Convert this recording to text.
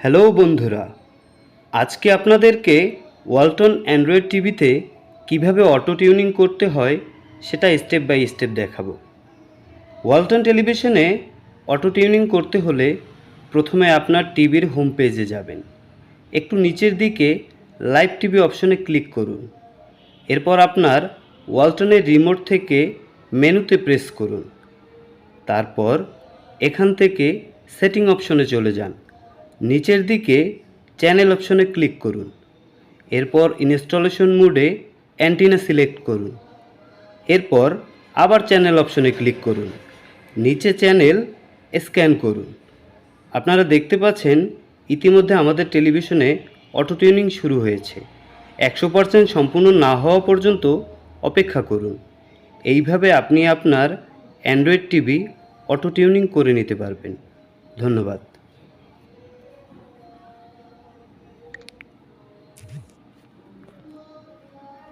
Hello বন্ধুরা, আজকে আপনাদেরকে ওয়ালটন অ্যান্ড্রয়েড টিভিতে কীভাবে অটো টিউনিং করতে হয় সেটা স্টেপ বাই স্টেপ দেখাবো। ওয়ালটন টেলিভিশনে অটো টিউনিং করতে হলে প্রথমে আপনার টিভির হোম পেজে যাবেন। একটু নিচের দিকে লাইভ টিভি অপশনে ক্লিক করুন। এরপর আপনার ওয়ালটনের রিমোট থেকে মেনুতে প্রেস করুন। তারপর এখান থেকে সেটিং অপশনে চলে যান। নিচের দিকে চ্যানেল অপশনে ক্লিক করুন। এরপর ইনস্টলেশন মোডে অ্যান্টিনা সিলেক্ট করুন। এরপর আবার চ্যানেল অপশনে ক্লিক করুন। নিচে চ্যানেল স্ক্যান করুন। আপনারা দেখতে পাচ্ছেন, ইতিমধ্যে আমাদের টেলিভিশনে অটো টিউনিং শুরু হয়েছে। একশো পার্সেন্ট সম্পূর্ণ না হওয়া পর্যন্ত অপেক্ষা করুন। এইভাবে আপনি আপনার অ্যান্ড্রয়েড টিভি অটো টিউনিং করে নিতে পারবেন। ধন্যবাদ।